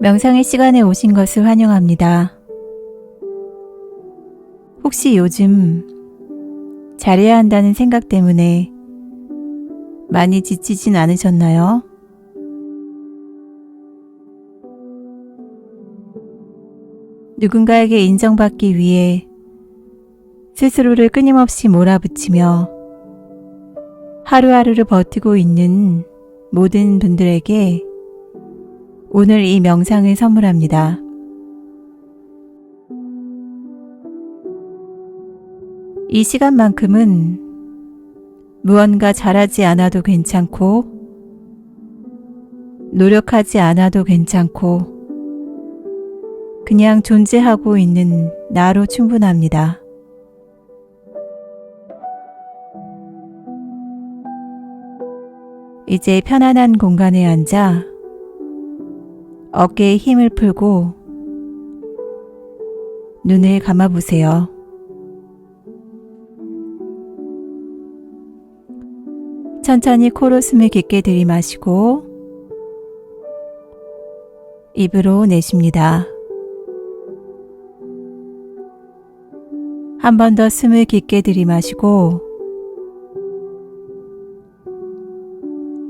명상의 시간에 오신 것을 환영합니다. 혹시 요즘 잘해야 한다는 생각 때문에 많이 지치진 않으셨나요? 누군가에게 인정받기 위해 스스로를 끊임없이 몰아붙이며 하루하루를 버티고 있는 모든 분들에게 오늘 이 명상을 선물합니다. 이 시간만큼은 무언가 잘하지 않아도 괜찮고, 노력하지 않아도 괜찮고, 그냥 존재하고 있는 나로 충분합니다. 이제 편안한 공간에 앉아 어깨에 힘을 풀고 눈을 감아보세요. 천천히 코로 숨을 깊게 들이마시고 입으로 내쉽니다. 한 번 더 숨을 깊게 들이마시고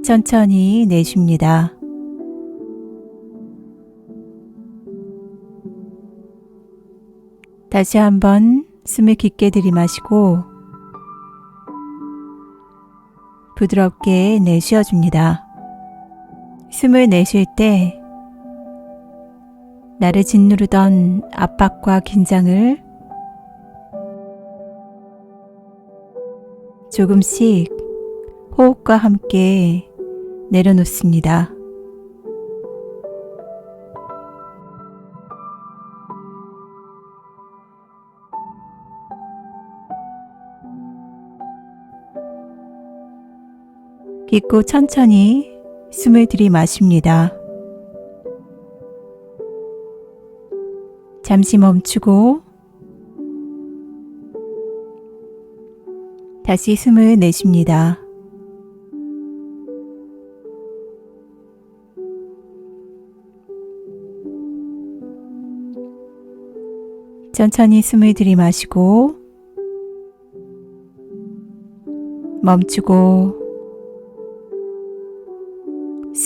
천천히 내쉽니다. 다시 한번 숨을 깊게 들이마시고 부드럽게 내쉬어줍니다. 숨을 내쉴 때 나를 짓누르던 압박과 긴장을 조금씩 호흡과 함께 내려놓습니다. 깊고 천천히 숨을 들이마십니다. 잠시 멈추고 다시 숨을 내쉽니다. 천천히 숨을 들이마시고 멈추고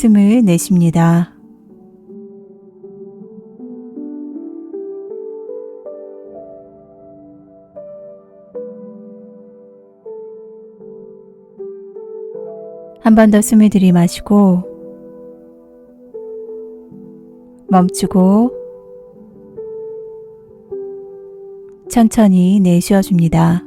숨을 내쉽니다. 한 번 더 숨을 들이마시고 멈추고 천천히 내쉬어 줍니다.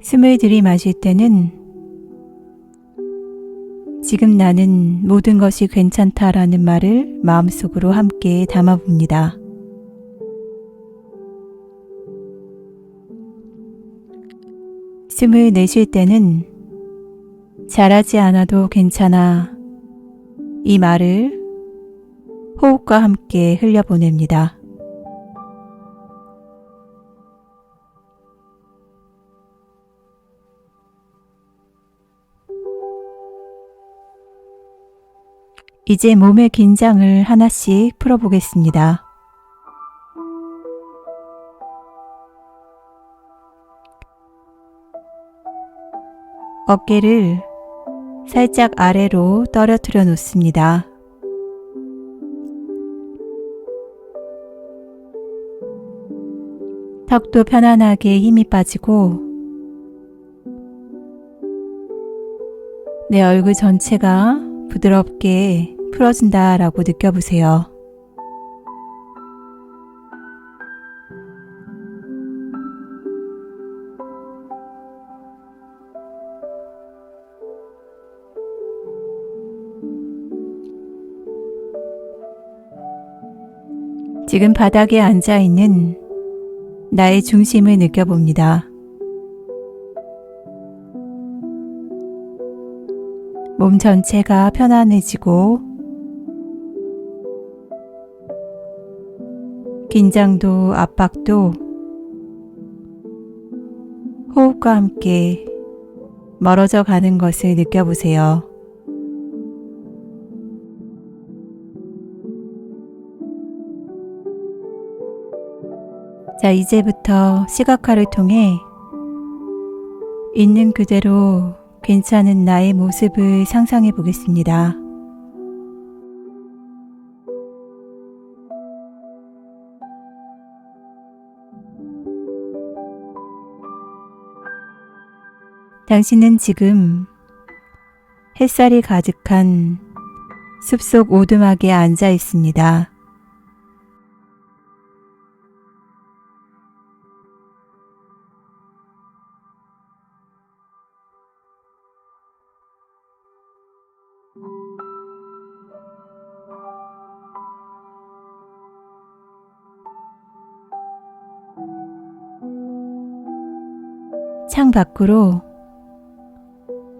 숨을 들이마실 때는 지금 나는 모든 것이 괜찮다라는 말을 마음속으로 함께 담아봅니다. 숨을 내쉴 때는 잘하지 않아도 괜찮아 이 말을 호흡과 함께 흘려보냅니다. 이제 몸의 긴장을 하나씩 풀어보겠습니다. 어깨를 살짝 아래로 떨어뜨려 놓습니다. 턱도 편안하게 힘이 빠지고 내 얼굴 전체가 부드럽게 풀어진다라고 느껴보세요. 지금 바닥에 앉아 있는 나의 중심을 느껴봅니다. 몸 전체가 편안해지고 긴장도 압박도 호흡과 함께 멀어져 가는 것을 느껴보세요. 자, 이제부터 시각화를 통해 있는 그대로 괜찮은 나의 모습을 상상해 보겠습니다. 당신은 지금 햇살이 가득한 숲속 오두막에 앉아 있습니다. 창 밖으로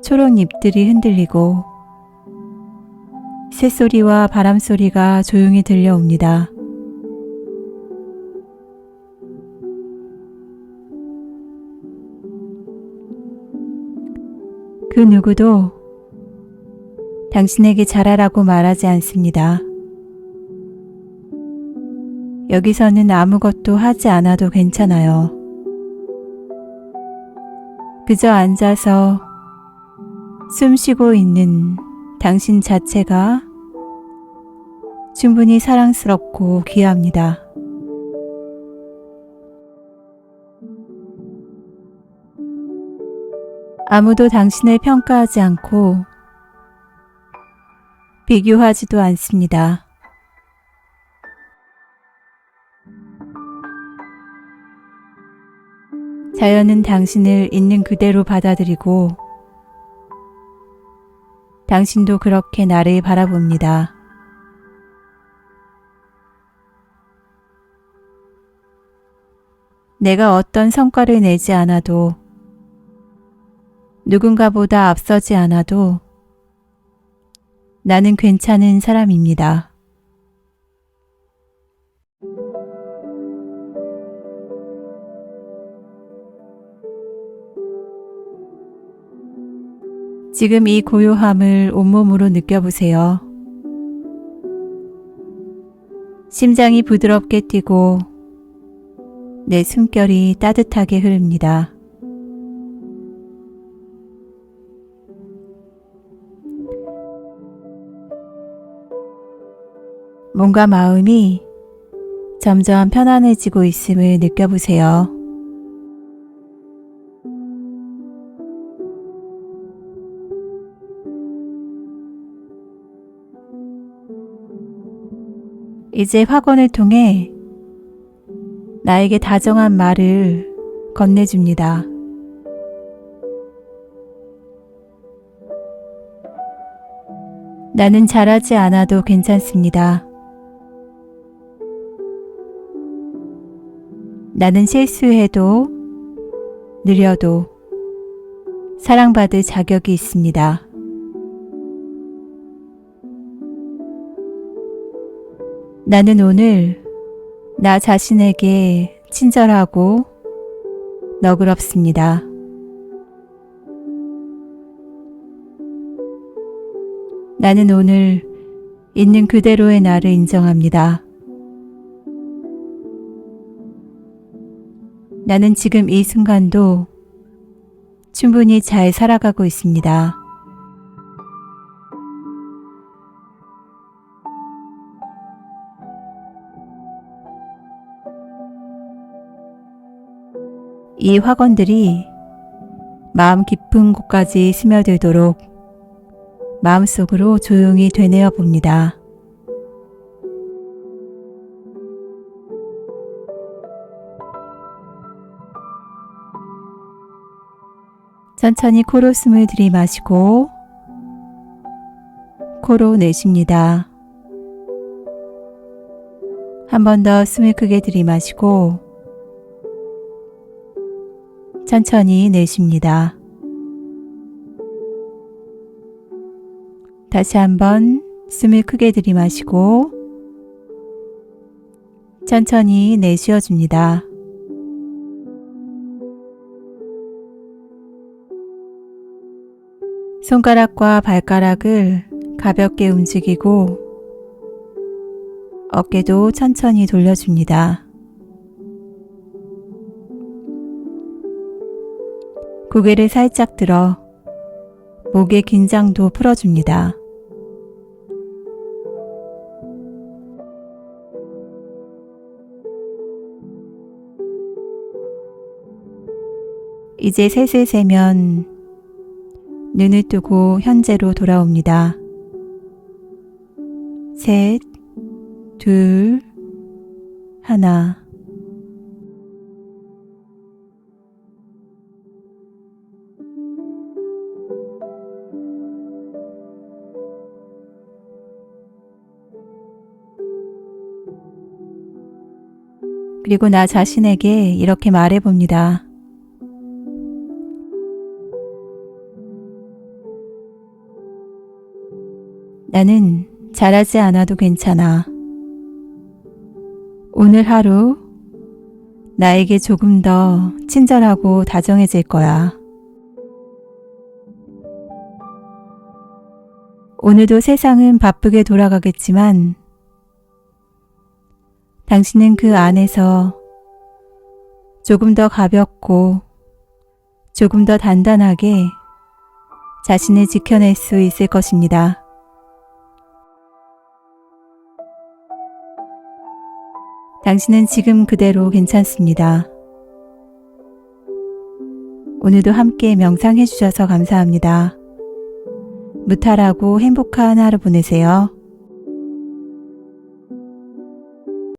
초록 잎들이 흔들리고 새소리와 바람소리가 조용히 들려옵니다. 그 누구도 당신에게 잘하라고 말하지 않습니다. 여기서는 아무것도 하지 않아도 괜찮아요. 그저 앉아서 숨 쉬고 있는 당신 자체가 충분히 사랑스럽고 귀합니다. 아무도 당신을 평가하지 않고 비교하지도 않습니다. 자연은 당신을 있는 그대로 받아들이고 당신도 그렇게 나를 바라봅니다. 내가 어떤 성과를 내지 않아도 누군가보다 앞서지 않아도 나는 괜찮은 사람입니다. 지금 이 고요함을 온몸으로 느껴보세요. 심장이 부드럽게 뛰고 내 숨결이 따뜻하게 흐릅니다. 뭔가 마음이 점점 편안해지고 있음을 느껴보세요. 이제 확언을 통해 나에게 다정한 말을 건네줍니다. 나는 잘하지 않아도 괜찮습니다. 나는 실수해도 느려도 사랑받을 자격이 있습니다. 나는 오늘 나 자신에게 친절하고 너그럽습니다. 나는 오늘 있는 그대로의 나를 인정합니다. 나는 지금 이 순간도 충분히 잘 살아가고 있습니다. 이 확언들이 마음 깊은 곳까지 스며들도록 마음속으로 조용히 되뇌어 봅니다. 천천히 코로 숨을 들이마시고 코로 내쉽니다. 한 번 더 숨을 크게 들이마시고 천천히 내쉽니다. 다시 한번 숨을 크게 들이마시고 천천히 내쉬어 줍니다. 손가락과 발가락을 가볍게 움직이고 어깨도 천천히 돌려줍니다. 고개를 살짝 들어 목의 긴장도 풀어줍니다. 이제 셋을 세면 눈을 뜨고 현재로 돌아옵니다. 셋, 둘, 하나. 그리고 나 자신에게 이렇게 말해봅니다. 나는 잘하지 않아도 괜찮아. 오늘 하루 나에게 조금 더 친절하고 다정해질 거야. 오늘도 세상은 바쁘게 돌아가겠지만 당신은 그 안에서 조금 더 가볍고 조금 더 단단하게 자신을 지켜낼 수 있을 것입니다. 당신은 지금 그대로 괜찮습니다. 오늘도 함께 명상해 주셔서 감사합니다. 무탈하고 행복한 하루 보내세요.